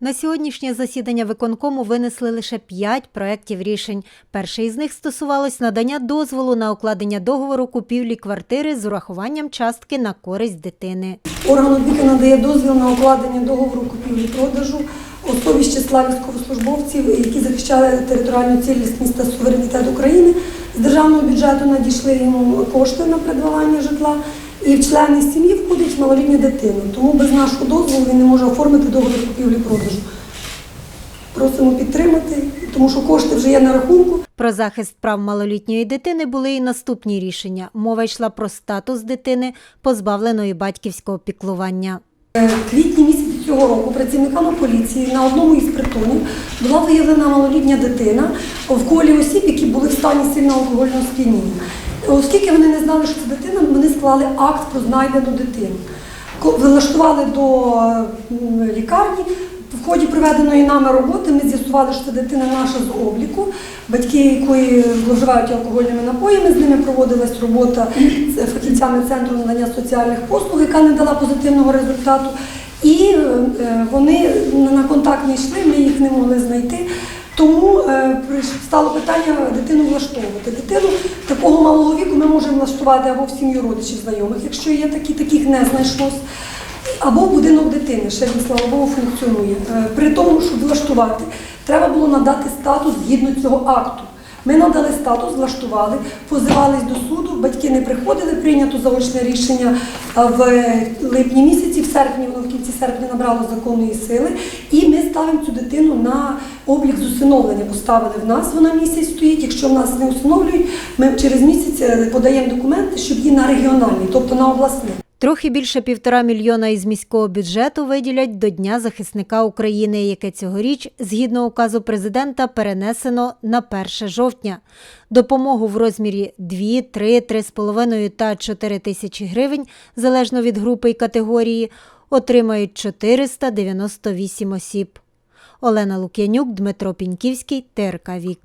На сьогоднішнє засідання виконкому винесли лише п'ять проєктів рішень. Перший із них стосувалось надання дозволу на укладення договору купівлі квартири з урахуванням частки на користь дитини. Орган опіки надає дозвіл на укладення договору купівлі-продажу особі з числа військовослужбовців, які захищали територіальну цілісність та суверенітет України. З державного бюджету надійшли йому кошти на придбавання житла. І в члени сім'ї входить малолітня дитина. Тому без нашого дозволу він не може оформити договір купівлі-продажу. Просимо підтримати, тому що кошти вже є на рахунку. Про захист прав малолітньої дитини були і наступні рішення. Мова йшла про статус дитини, позбавленої батьківського піклування. Е, В квітні місяці цього року працівниками поліції на одному із притонів була виявлена малолітня дитина в колі осіб, які були в стані сильного алкогольного сп'яніння. Оскільки вони не знали, що це дитина, вони склали акт про знайдену дитину. Влаштували до лікарні. В ході проведеної нами роботи ми з'ясували, що це дитина наша з обліку, батьки якої зловживають алкогольними напоями. З ними проводилась робота з фахівцями центру надання соціальних послуг, яка не дала позитивного результату. І е, вони на контакт не йшли, ми їх не могли знайти. Тому е, стало питання дитину влаштовувати. Дитину такого малого віку ми можемо влаштувати або в сім'ю родичів знайомих, якщо є такі, таких не знайшлось. Або будинок дитини, ще він, слава Богу, функціонує. Е, При тому, щоб влаштувати, треба було надати статус згідно цього акту. Ми надали статус, влаштували, позивались до суду, батьки не приходили, прийнято заочне рішення в липні місяці, в серпні, воно в кінці серпня набрало законної сили. І ми ставимо цю дитину на облік з усиновлення. Поставили в нас, вона місяць стоїть. Якщо в нас не усиновлюють, ми через місяць е, подаємо документи, щоб її на регіональний, тобто на обласний. Трохи більше півтора мільйона із міського бюджету виділять до Дня захисника України, яке цьогоріч, згідно указу президента, перенесено на 1 жовтня. Допомогу в розмірі 2, 3, 3,5 та 4 тисячі гривень, залежно від групи і категорії, отримають 498 осіб. Олена Лук'янюк, Дмитро Піньківський, ТРК Вік.